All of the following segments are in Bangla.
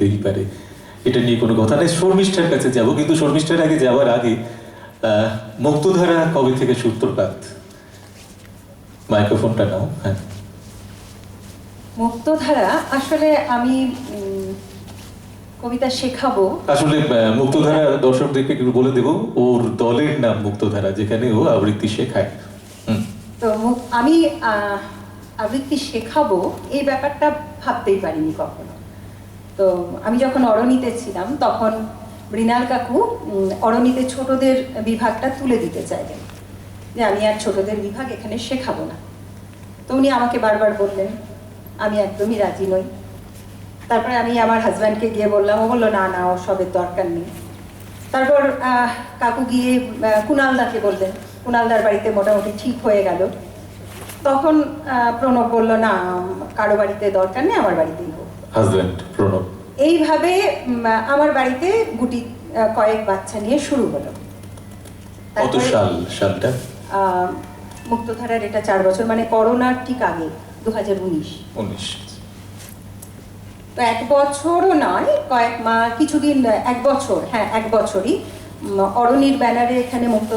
দিতেই পারে। এটা নিয়ে কোনো কথা নেই। শর্মিষ্ঠার কাছে যাব কিন্তু শর্মিষ্ঠার আগে যাওয়ার আগে মুক্তধারা কবে থেকে সূত্রপাত? মাইক্রোফোনটা নাও হ্যাঁ। মুক্তধারা আসলে আমি কবিতা শেখাবো। আসলে মুক্তধারা দর্শকদেরকে একটু বলে দেব ওর দলের নাম মুক্তধারা যেখানে ও আবৃত্তি শেখায়। তো আমি আবৃত্তি শেখাবো এই ব্যাপারটা ভাবতেই পারিনি কখনো। তো আমি যখন অরণিতে ছিলাম তখন মৃণাল কাকু অরণিতে ছোটদের বিভাগটা তুলে দিতে চাইলেন। যে আমি আর ছোটদের বিভাগ এখানে শেখাবো না। তো উনি আমাকে বারবার বললেন আমি একদমই রাজি নই। তারপরে আমি আমার হাজব্যান্ডকে গিয়ে বললাম ও বলল না না ওসবের দরকার নেই। তারপর কাকু গিয়ে আহ, কুণালদাকে বললেন কুণালদার বাড়িতে মোটামুটি ঠিক হয়ে গেল। তখন প্রণব বলল না কারও বাড়িতে দরকার নেই আমার বাড়িতেই হাজব্যান্ড প্রণব এইভাবে আমার বাড়িতে গুটি কয়েক বাচ্চা নিয়ে শুরু হলো। কত সাল সালটা? মুক্তধারার এটা চার বছর মানে করোনার ঠিক আগে দু হাজার উনিশ। উনিশ। তো এক বছরও নয় কয়েক মা কিছুদিন এক বছর হ্যাঁ এক বছরই। অরণির ব্যানারে এখানে মুক্ত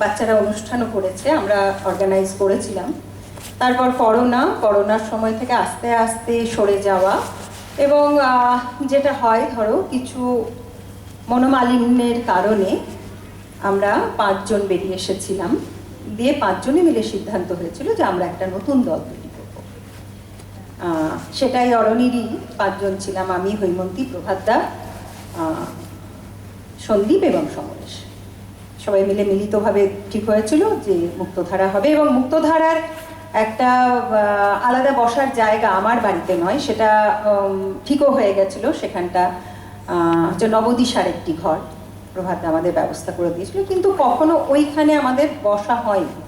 বাচ্চারা অনুষ্ঠানও করেছে আমরা অর্গানাইজ করেছিলাম। তারপর করোনা করোনার সময় থেকে আস্তে আস্তে সরে যাওয়া। এবং যেটা হয় ধরো, কিছু মনোমালিন্যের কারণে আমরা পাঁচজন বেরিয়ে এসেছিলাম। দিয়ে পাঁচজনে মিলে সিদ্ধান্ত হয়েছিল যে আমরা একটা নতুন দল তৈরি করব। সেটাই অরণিরই পাঁচজন ছিলাম আমি, হৈমন্তী, প্রভাতদা সন্দীপ এবং সমরেশ। সবাই মিলে মিলিতভাবে ঠিক হয়েছিল যে মুক্তধারা হবে এবং মুক্তধারার একটা আলাদা বসার জায়গা আমার বাড়িতে নয়, সেটা ঠিকও হয়ে গেছিল সেখানটা হচ্ছে নবদিশার একটি ঘর। প্রভাত আমাদের ব্যবস্থা করে দিয়েছিল, কিন্তু কখনো ওইখানে আমাদের বসা হয়নি।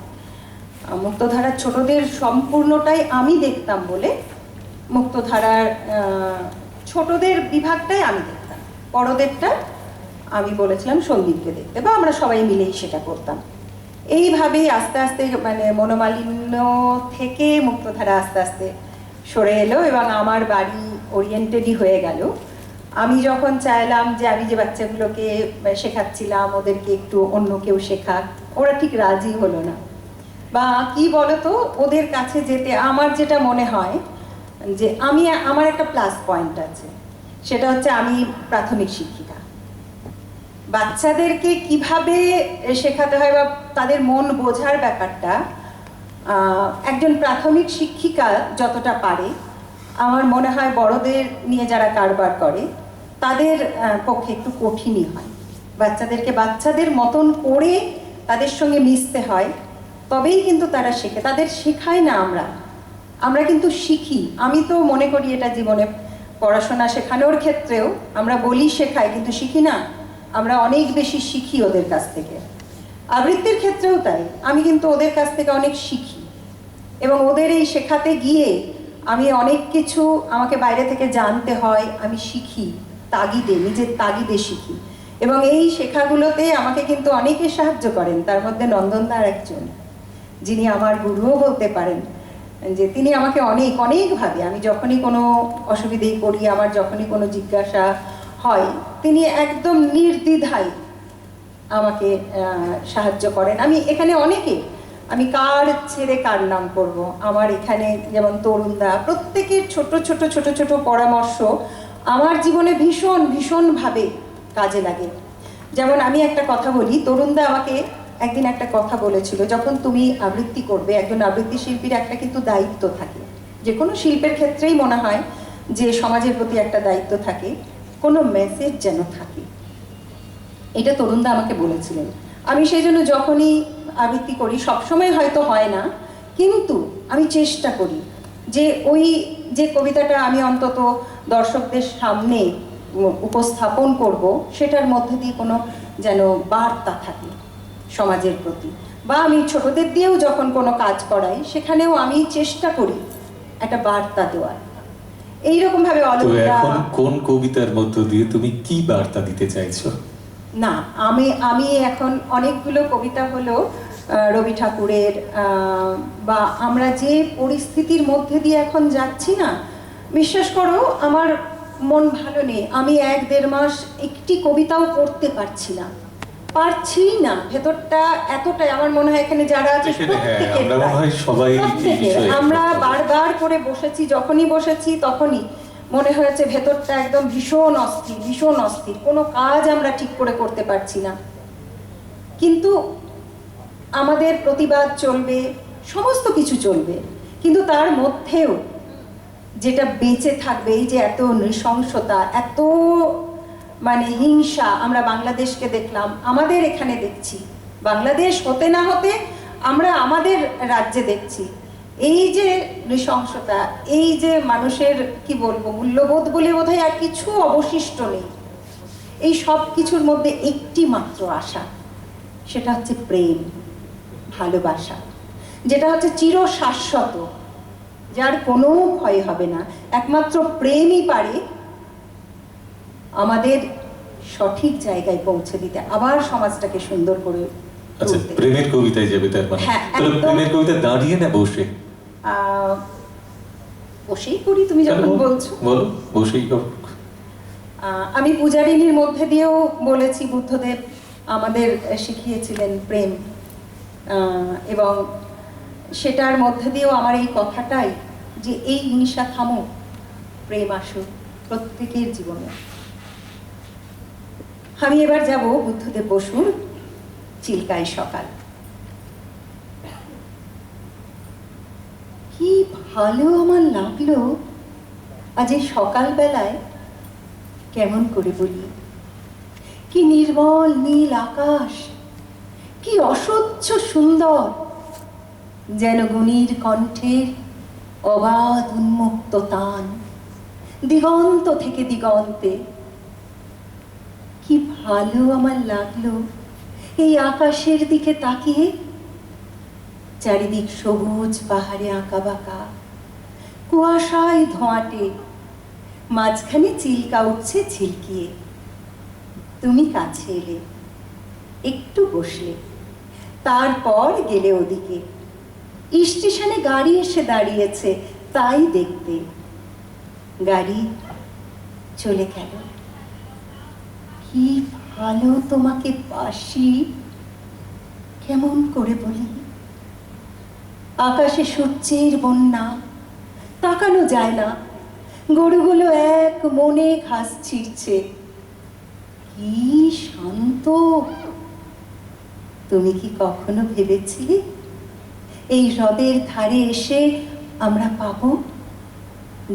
মুক্তধারার ছোটদের সম্পূর্ণটাই আমি দেখতাম বলে মুক্তধারার ছোটদের বিভাগটাই আমি দেখতাম। বড়দেরটা আমি বলেছিলাম সন্দীপকে দেখতে, বা আমরা সবাই মিলেই সেটা করতাম। এইভাবেই আস্তে আস্তে মানে মনোমালিন্য থেকে মুক্তধারা আস্তে আস্তে সরে এলো এবং আমার বাড়ি ওরিয়েন্টেডই হয়ে গেল। আমি যখন চাইলাম যে আমি যে বাচ্চাগুলোকে শেখাচ্ছিলাম, ওদেরকে একটু অন্য কেউ শেখাক, ওরা ঠিক রাজি হলো না। বা কি বলতো, ওদের কাছে যেতে আমার যেটা মনে হয় যে আমি, আমার একটা প্লাস পয়েন্ট আছে। সেটা হচ্ছে আমি প্রাথমিক শিক্ষিকা। বাচ্চাদেরকে কীভাবে শেখাতে হয় বা তাদের মন বোঝার ব্যাপারটা একজন প্রাথমিক শিক্ষিকা যতটা পারে, আমার মনে হয় বড়দের নিয়ে যারা কারবার করে, তাদের পক্ষে একটু কঠিনই হয়। বাচ্চাদেরকে বাচ্চাদের মতন করে তাদের সঙ্গে মিশতে হয়, তবেই কিন্তু তারা শেখে। তাদের শেখায় না আমরা আমরা কিন্তু শিখি। আমি তো মনে করি এটা জীবনে পড়াশোনা শেখানোর ক্ষেত্রেও আমরা বলি শেখাই, কিন্তু শিখি না। আমরা অনেক বেশি শিখি ওদের কাছ থেকে। আবৃত্তির ক্ষেত্রেও তাই। আমি কিন্তু ওদের কাছ থেকে অনেক শিখি। এবং ওদের এই শেখাতে গিয়ে আমি অনেক কিছু আমাকে বাইরে থেকে জানতে হয়, আমি শিখি, তাগিদে, নিজের তাগিদে শিখি। এবং এই শেখাগুলোতে আমাকে কিন্তু অনেকে সাহায্য করেন। তার মধ্যে নন্দনদার একজন, যিনি আমার গুরুও বলতে পারেন যে তিনি আমাকে অনেক, অনেকভাবে, আমি যখনই কোনো অসুবিধেই করি আমার যখনই কোনো জিজ্ঞাসা হয়। তিনি একদম নির্দ্বিধায় আমাকে সাহায্য করেন। আমি এখানে অনেকে, আমি কার ছেড়ে কার নাম করব? আমার এখানে যেমন তরুণদা প্রত্যেকের ছোট ছোট ছোট ছোট পরামর্শ আমার জীবনে ভীষণ, ভীষণভাবে কাজে লাগে। যেমন আমি একটা কথা বলি তরুণদা আমাকে একদিন একটা কথা বলেছিল, যখন তুমি আবৃত্তি করবে, একজন আবৃত্তি শিল্পীর একটা কিন্তু দায়িত্ব থাকে। যে কোনো শিল্পের ক্ষেত্রেই মনে হয় যে সমাজের প্রতি একটা দায়িত্ব থাকে। কোনো মেসেজ যেন থাকে। এটা তরুণদা আমাকে বলেছিলেন। আমি সেই জন্য যখনই আবৃত্তি করি, সবসময় হয়তো হয় না, কিন্তু আমি চেষ্টা করি যে ওই যে কবিতাটা আমি অন্তত দর্শকদের সামনে উপস্থাপন করব, সেটার মধ্যে দিয়ে কোনো যেন বার্তা থাকে সমাজের প্রতি। বা আমি ছোটদের দিয়েও যখন কোনো কাজ করাই, সেখানেও আমি চেষ্টা করি একটা বার্তা দেওয়ার। এইরকমভাবে তো এখন কোন কবিতার মধ্য দিয়ে তুমি কি বার্তা দিতে চাইছো? না আমি আমি এখন অনেকগুলো কবিতা হলো রবি ঠাকুরের বা আমরা যে পরিস্থিতির মধ্যে দিয়ে এখন যাচ্ছি না বিশ্বাস করো আমার মন ভালো নেই। আমি এক দেড় মাস একটি কবিতাও পড়তে পারছি না। পারছি না। ভেতরটা এতটাই আমার মনে হয় এখানে যারা আছে হ্যাঁ প্রত্যেকের আমরা। বারবার করে বসেছি যখনই বসেছি তখনই মনে হয়েছে ভেতরটা একদম ভীষণ অস্থির ভীষণ অস্থির। কোনো কাজ আমরা ঠিক করে করতে পারছি না। কিন্তু আমাদের প্রতিবাদ চলবে সমস্ত কিছু চলবে। কিন্তু তার মধ্যেও যেটা বেঁচে থাকবে এই যে এত নৃশংসতা এত মানে হিংসা আমরা বাংলাদেশকে দেখলাম, আমাদের এখানে দেখছি। বাংলাদেশ হতে না হতে আমরা আমাদের রাজ্যে দেখছি। এই যে নৃশংসতা, এই যে মানুষের, কি বলব, মূল্যবোধ বলে বোধহয় আর কিছু অবশিষ্ট নেই। এই সব কিছুর মধ্যে একটি মাত্র আশা, সেটা হচ্ছে প্রেম, ভালোবাসা। যেটা হচ্ছে চির শাশ্বত যার কোনো ভয় হবে না। একমাত্র প্রেমই পারে আমাদের সঠিক জায়গায় পৌঁছে দিতে আবার সমাজটাকে সুন্দর করে আচ্ছা প্রেমের কবিতায় যাবে তার মানে? হ্যাঁ, তাহলে প্রেমের কবিতা দাঁড়িয়ে না বসে? বসেই করি তুমি যখন বলছো। বলো বসেই করো আমি পূজারিনীর মধ্যে দিয়েও বলেছি বুদ্ধদেব আমাদের শিখিয়েছিলেন প্রেম। আহ, এবং সেটার মধ্যে দিয়েও আমার এই কথাটাই যে এই হিংসা থামো প্রেম আসুক প্রত্যেকের জীবনে। আমি এবার যাব বুদ্ধদেব বসুর চিল্কায় সকাল। কি ভালো আমার লাগল আজ এই সকালবেলায় কেমন করে বলি। কি নির্মল নীল আকাশ, কি অসহ্য সুন্দর, যেন গুণীর কণ্ঠের অবাধ উন্মুক্ত তান, দিগন্ত থেকে দিগন্তে ভালো আমার লাগল। এই আকাশের দিকে তাকিয়ে চারিদিক সবুজ পাহাড়ে আঁকা বাঁকা। কুয়াশায় ধোঁয়াটে। মাঝখানে চিল্কা উঠছে ঝিলকিয়ে। তুমি কাছে এলে, একটু বসলে। তারপর গেলে ওদিকে। স্টেশনে গাড়ি এসে দাঁড়িয়েছে, তাই দেখতে। গাড়ি চলে গেল। কি ভালো তোমাকে বাসি? কেমন করে বলি? আকাশে সূর্যের বন্যা, তাকানো যায় না। গরুগুলো এক মনে ঘাস ছিঁড়ছে। কি শান্ত। তুমি কি কখনো ভেবেছিলে এই হ্রদের ধারে এসে আমরা পাবো?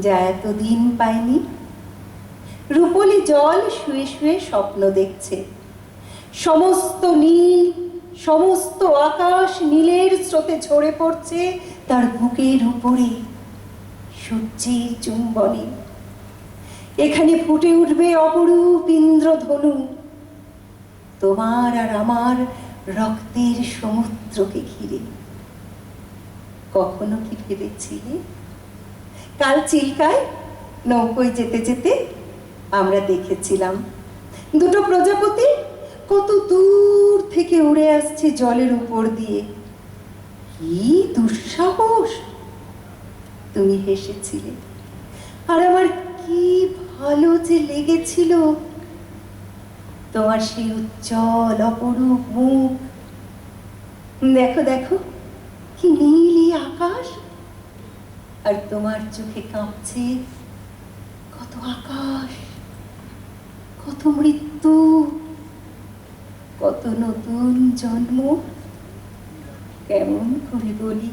যা এতদিন পাইনি। রূপলি জল শুয়ে শুয়ে স্বপ্ন দেখছে। সমস্ত নীল, সমস্ত আকাশ নীলের স্রোতে ঝরে পড়ছে তার বুকের উপরে সূর্যের চুম্বনে। এখানে ফুটে উঠবে অপরূপ ইন্দ্রধনু। তোমার আর আমার রক্তের সমুদ্রকে ঘিরে। কখনো কি ভেবেছিলে? কাল চিল্কায় নৌকোয় যেতে যেতে আমরা দেখেছিলাম। দুটো প্রজাপতি কত দূর থেকে উড়ে আসছে জলের উপর দিয়ে। কি দুঃসাহস! তুমি হেসেছিলে। আর আমার কি ভালো যে লেগেছিল। তোমার সেই উজ্জ্বল, অপরূপ মুখ। দেখো দেখো, কি নীলি আকাশ। আর তোমার চোখে কাঁপছে কত আকাশ। কত মৃত্যু কত নতুন জন্ম কেমন করে বলি?